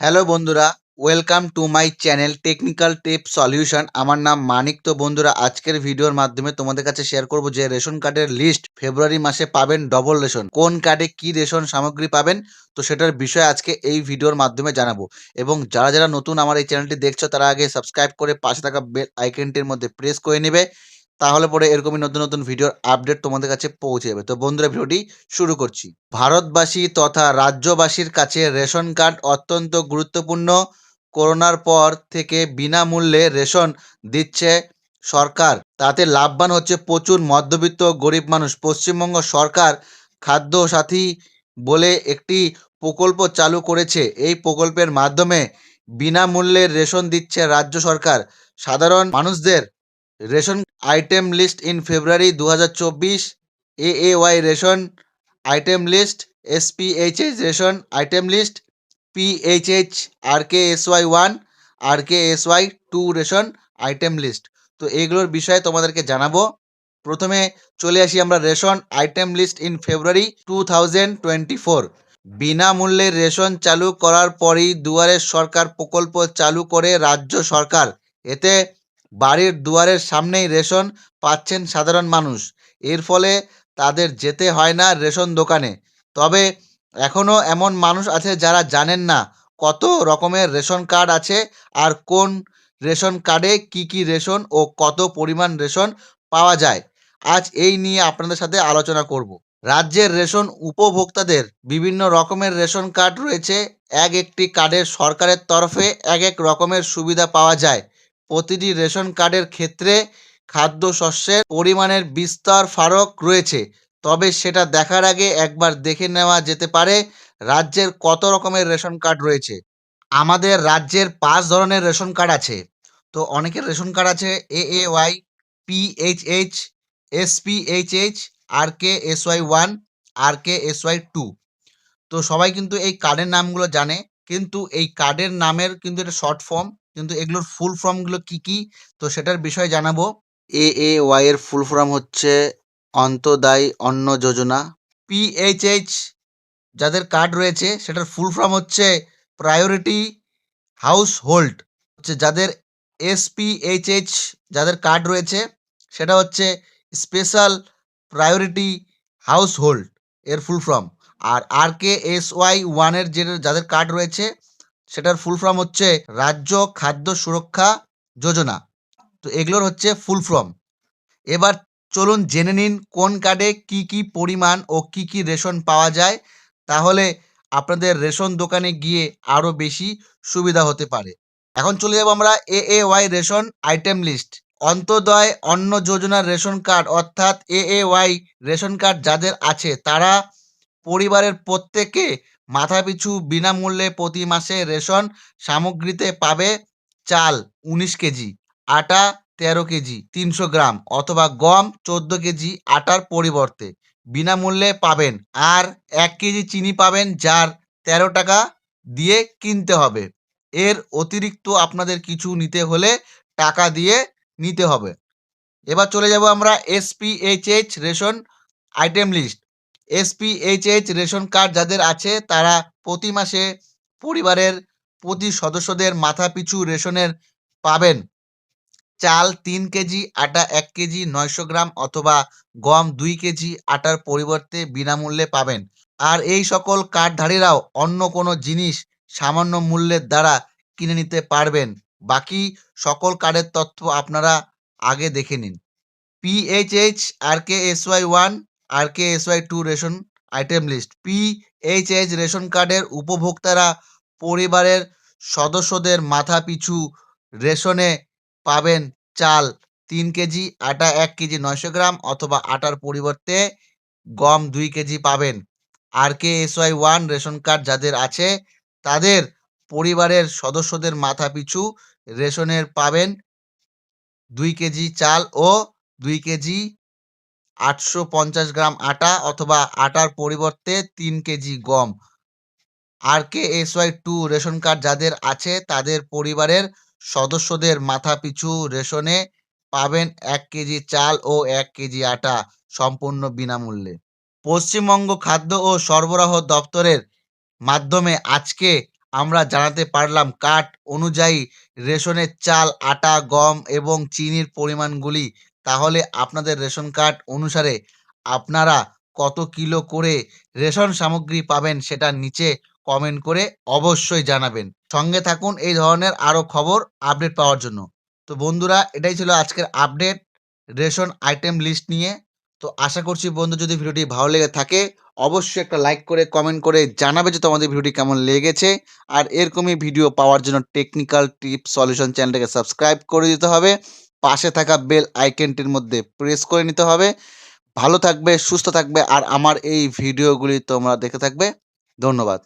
Hello বন্ধুরা। Welcome to my channel technical tip solution আমার নাম মানিক। তো বন্ধুরা, আজকের ভিডিওর মাধ্যমে তোমাদের কাছে শেয়ার করব যে রেশন কার্ডের লিস্ট ফেব্রুয়ারি মাসে পাবেন ডবল রেশন। কোন কার্ডে কি রেশন সামগ্রী পাবেন? তো সেটার বিষয়ে আজকে এই ভিডিওর মাধ্যমে জানাব। এবং যারা যারা নতুন আমার এই চ্যানেলটি দেখছ, তারা আগে সাবস্ক্রাইব করে পাশে থাকা বেল আইকনটির মধ্যে প্রেস করে নেবে। তাহলে পরে এরকমই নতুন নতুন ভিডিওর আপডেট তোমাদের কাছে পৌঁছে যাবে। তো বন্ধুরা, ভিডিওটি শুরু করছি। ভারতবাসী তথা রাজ্যবাসীর কাছে রেশন কার্ড অত্যন্ত গুরুত্বপূর্ণ। করোনার পর থেকে বিনামূল্যে রেশন দিচ্ছে সরকার। তাতে লাভবান হচ্ছে প্রচুর মধ্যবিত্ত গরিব মানুষ। পশ্চিমবঙ্গ সরকার খাদ্য সাথী বলে একটি প্রকল্প চালু করেছে। এই প্রকল্পের মাধ্যমে বিনামূল্যে রেশন দিচ্ছে রাজ্য সরকার। সাধারণ মানুষদের ration item list in February দু হাজার চব্বিশ ration item list SPHH ration item list PHH R K S Y one R K S Y two ration item list তো এইগুলোর বিষয়ে তোমাদেরকে জানাব। প্রথমে চলে আসি আমরা ration item list in February two thousand twenty four বিনামূল্যে রেশন চালু করার পরই দুয়ারের সরকার প্রকল্প চালু করে রাজ্য সরকার। এতে বাড়ির দুয়ারের সামনেই রেশন পাচ্ছেন সাধারণ মানুষ। এর ফলে তাদের যেতে হয় না রেশন দোকানে। তবে এখনও এমন মানুষ আছে যারা জানেন না কত রকমের রেশন কার্ড আছে আর কোন রেশন কার্ডে কি কি রেশন ও কত পরিমাণ রেশন পাওয়া যায়। আজ এই নিয়ে আপনাদের সাথে আলোচনা করব। রাজ্যের রেশন উপভোক্তাদের বিভিন্ন রকমের রেশন কার্ড রয়েছে। এক একটি কার্ডের সরকারের তরফে এক এক রকমের সুবিধা পাওয়া যায়। প্রতিটি রেশন কার্ডের ক্ষেত্রে খাদ্যশস্যের পরিমাণের বিস্তর ফারক রয়েছে। তবে সেটা দেখার আগে একবার দেখে নেওয়া যেতে পারে রাজ্যের কত রকমের রেশন কার্ড রয়েছে। আমাদের রাজ্যের পাঁচ ধরনের রেশন কার্ড আছে। তো অনেকের রেশন কার্ড আছে A A Y PHH SPHH R K S Y one, R K S Y two. তো সবাই কিন্তু এই কার্ডের নামগুলো জানে, কিন্তু এই কার্ডের নামের কিন্তু এটা শর্ট ফর্ম। কিন্তু এগুলোর ফুল ফর্মগুলো কি কি? তো সেটার বিষয়ে জানাব। এ এ ওয়াই এর ফুল ফর্ম হচ্ছে অন্তদায়ী অন্ন যোজনা। পিএইচএইচ যাদের কার্ড রয়েছে, সেটার ফুল ফর্ম হচ্ছে প্রায়োরিটি হাউস হোল্ড হচ্ছে যাদের এসপিএইচএইচ যাদের কার্ড রয়েছে, সেটা হচ্ছে স্পেশাল প্রায়োরিটি হাউস হোল্ড এর ফুল ফর্ম আর আর কে এস ওয়াই ওয়ানের যে যাদের কার্ড রয়েছে সেটার ফুল ফর্ম হচ্ছে রাজ্য খাদ্য সুরক্ষা যোজনা। তো এগুলোর হচ্ছে ফুল ফর্ম এবার চলুন জেনে নিন কোন কার্ডে কি কি পরিমাণ ও কি কি রেশন পাওয়া যায়। তাহলে আপনাদের রেশন দোকানে গিয়ে আরও বেশি সুবিধা হতে পারে। এখন চলে যাব আমরা A A Y ration item list Antyodaya Anna যোজনার রেশন কার্ড অর্থাৎ A A Y ration card যাদের আছে, তারা পরিবারের প্রত্যেকে মাথাপিছু বিনামূল্যে প্রতি মাসে রেশন সামগ্রীতে পাবে চাল উনিশ কেজি, আটা তেরো কেজি, তিনশো গ্রাম অথবা গম চোদ্দ কেজি আটার পরিবর্তে। বিনামূল্যে পাবেন আর এক কেজি চিনি পাবেন যার তেরো টাকা দিয়ে কিনতে হবে। এর অতিরিক্ত আপনাদের কিছু নিতে হলে টাকা দিয়ে নিতে হবে। এবার চলে যাব আমরা SPHH ration item list. SPHH ration card যাদের আছে, তারা প্রতি মাসে পরিবারের প্রতি সদস্যদের মাথা পিছু রেশনের পাবেন। চাল তিন কেজি, আটা এক কেজি, নয়শো গ্রাম অথবা গম দুই কেজি আটার পরিবর্তে বিনামূল্যে পাবেন। আর এই সকল কার্ডধারীরাও অন্য কোনো জিনিস সামান্য মূল্যের দ্বারা কিনে নিতে পারবেন। বাকি সকল কার্ডের তথ্য আপনারা আগে দেখে নিন। PHH R K S Y one R K S Y two ration item list PHH ration কার্ডের উপভোক্তারা পরিবারের সদস্যদের মাথা পিছু রেশনে পাবেন চাল তিন কেজি, আটা এক কেজি নয়শো গ্রাম অথবা আটার পরিবর্তে গম দুই কেজি পাবেন। R K S Y one ration card যাদের আছে, তাদের পরিবারের সদস্যদের মাথা পিছু রেশনের পাবেন দুই কেজি চাল ও দুই কেজি আটশো পঞ্চাশ গ্রাম আটা অথবা আটার পরিবর্তে তিন কেজি গম। R K S Y two ration card যাদের আছে, তাদের পরিবারের সদস্যদের মাথা পিছু রেশনে পাবেন এক কেজি চাল ও এক কেজি আটা সম্পূর্ণ বিনামূল্যে। পশ্চিমবঙ্গ খাদ্য ও সরবরাহ দপ্তরের মাধ্যমে আজকে আমরা জানাতে পারলাম কার্ড অনুযায়ী রেশনের চাল, আটা, গম এবং চিনির পরিমাণগুলি তাহলে আপনাদের রেশন কার্ড অনুসারে আপনারা কত কিলো করে রেশন সামগ্রী পাবেন সেটা নিচে কমেন্ট করে অবশ্যই জানাবেন। সঙ্গে থাকুন এই ধরনের আরও খবর আপডেট পাওয়ার জন্য। তো বন্ধুরা, এটাই ছিল আজকের আপডেট রেশন আইটেম লিস্ট নিয়ে। তো আশা করছি বন্ধু, যদি ভিডিওটি ভালো লেগে থাকে, অবশ্যই একটা লাইক করে কমেন্ট করে জানাবে যে তোমাদের ভিডিওটি কেমন লেগেছে। আর এরকমই ভিডিও পাওয়ার জন্য টেকনিক্যাল টিপ সলিউশন চ্যানেলটাকে সাবস্ক্রাইব করে দিতে হবে। পাশে থাকা বেল আইকনটির মধ্যে প্রেস করে নিতে হবে। ভালো থাকবে, সুস্থ থাকবে, আর আমার এই ভিডিওগুলি তোমরা দেখে থাকবে। ধন্যবাদ।